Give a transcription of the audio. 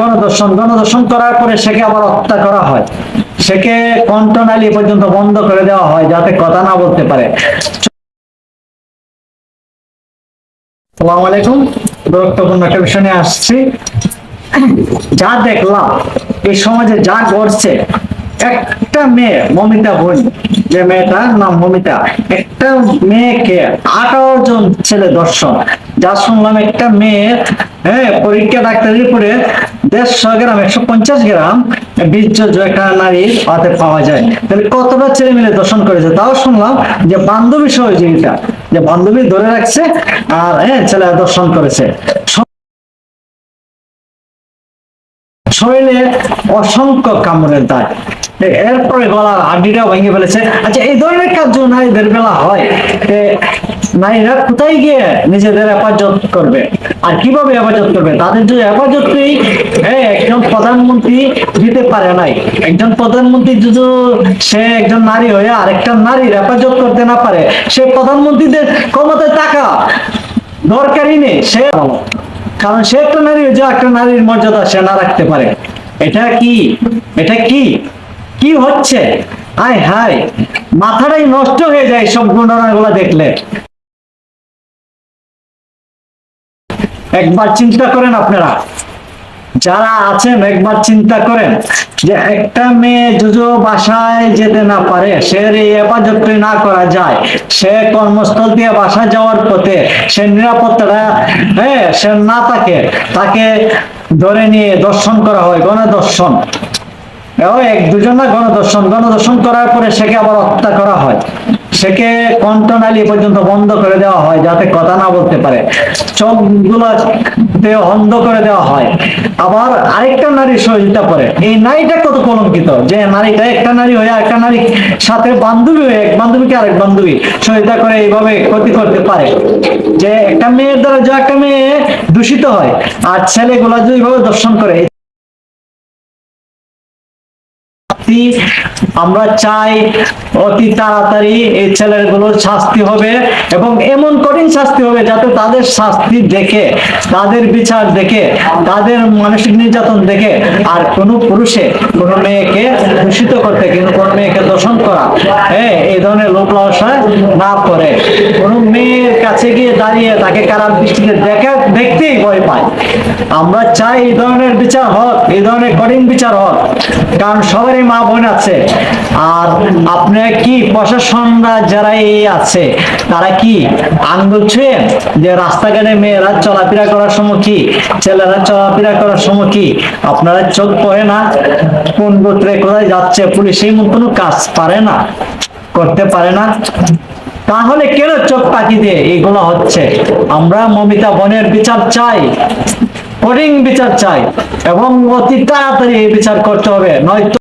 গণদর্শন গণদর্শন করার পরে সেকে আবার হত্যা করা হয়। সেকে কণ্ঠনালী পর্যন্ত বন্ধ করে দেওয়া হয় যাতে কথা না বলতে পারে। গুরুত্বপূর্ণ একটা আসছি। যা দেখলাম, এই সমাজে যা ঘটছে, একটা মেয়ে, মমিতা বোন, যে মেয়েটার নাম মমিতা, একটা মেয়েকে আঠারো জন ছেলে দর্শন যা শুনলাম একটা মেয়ে হ্যাঁ পরীক্ষা ডাক্তারি পরে দেড়শো গ্রাম, একশো পঞ্চাশ গ্রাম বীর্য একটা নারীর হাতে পাওয়া যায়। তাহলে কতটা ছেলে মিলে দর্শন করেছে? তাও শুনলাম যে বান্ধবী সহযোগিতা যে বান্ধবী ধরে রাখছে আর হ্যাঁ ছেলে দর্শন করেছে। শরীরে অসংখ্য কামড়ের দাগ। এরপরে গলার হাড্ডিটাও ভেঙে ফেলেছে। আচ্ছা এই ধরনের কাজ নারীদের বেলা হয় নারীরা কোথায় গিয়ে নিজেদের হেফাজত করবে? আর কীভাবে হেফাজত করবে? তাদের যদি হেফাজতই হ্যাঁ একজন প্রধানমন্ত্রী দিতে পারে নাই, একজন প্রধানমন্ত্রী যদি সে একজন নারী হয়ে আরেকটা নারীর হেফাজত করতে না পারে, সে প্রধানমন্ত্রীদের ক্ষমতায় টাকা দরকারই নেই, সে কারণ সে একটা নারী যে একটা নারীর মর্যাদা সে না রাখতে পারে। এটা কি? এটা কি? কি হচ্ছে? হায় হায়, মাথাটাই নষ্ট হয়ে যায় সব ঘটনাগুলো দেখলে। একবার চিন্তা করেন আপনারা। যারা আছেন, একবার চিন্তা করেন যে একটা মেয়ে যদি বাসায় যেতে না পারে, সে এই হেফাজত না করা যায়, সে কর্মস্থল দিয়ে বাসায় যাওয়ার পথে সে নিরাপত্তাটা হ্যাঁ সে না থাকে, তাকে ধরে নিয়ে দর্শন করা হয়, গণদর্শন। এক দুজন না গণদর্শন গণদর্শন করার পরে সেকে আবার হত্যা করা হয়। সেকে কণ্ঠনালী পর্যন্ত বন্ধ করে দেওয়া হয় যাতে কথা না বলতে পারে। অন্ধ করে দেওয়া হয়। আবার আরেকটা সহযোগিতা করে এই নারীটা কত কলঙ্কিত যে নারীটা একটা নারী হয়ে একটা নারী সাথে বান্ধবী হয়ে এক বান্ধবীকে আরেক বান্ধবী সহযোগিতা করে এইভাবে ক্ষতি করতে পারে। যে একটা মেয়ের দ্বারা যে একটা মেয়ে দূষিত হয়, আর ছেলেগুলা যদি এইভাবে দর্শন করে শাস্তি। আমরা চাই অতি তাড়াতাড়ি এই ছেলেগুলোর শাস্তি হবে এবং এমন কঠিন শাস্তি হবে যাতে তাদের শাস্তি দেখে, তাদের বিচার দেখে, তাদের মানসিক নির্যাতন দেখে আর কোনো পুরুষে, কোনো মেয়েকে দূষিত করতে কিন্তু কোনো মেয়েকে দর্শন করা হ্যাঁ এই ধরনের লোক লালসা না করে। কোনো মেয়ের কাছে গিয়ে দাঁড়িয়ে তাকে খারাপ দৃষ্টিতে দেখা, দেখতেই ভয় পায়। আমরা চাই এই ধরনের বিচার হোক, এই ধরনের কঠিন বিচার হোক। কারণ সবারই মা বোন আছে, আর আপনার কি প্রশাসনরা যারা এই আছে, তারা কি আঙ্গুল যে রাস্তাঘাটে মেয়েরা চলাফেরা করার সময় কি, ছেলেরা চলাফেরা করার সময় কি, আপনারা চোখ পড়ে না? কোন গোত্রে কোথায় যাচ্ছে পুলিশ, এই কোনো কাজ পারে না, করতে পারে না। তাহলে কেন চোখ পাকি দিয়ে এগুলো হচ্ছে? আমরা মমিতা বনের বিচার চাই, কঠিন বিচার চাই, এবং অতি তাড়াতাড়ি এই বিচার করতে হবে, নয়তো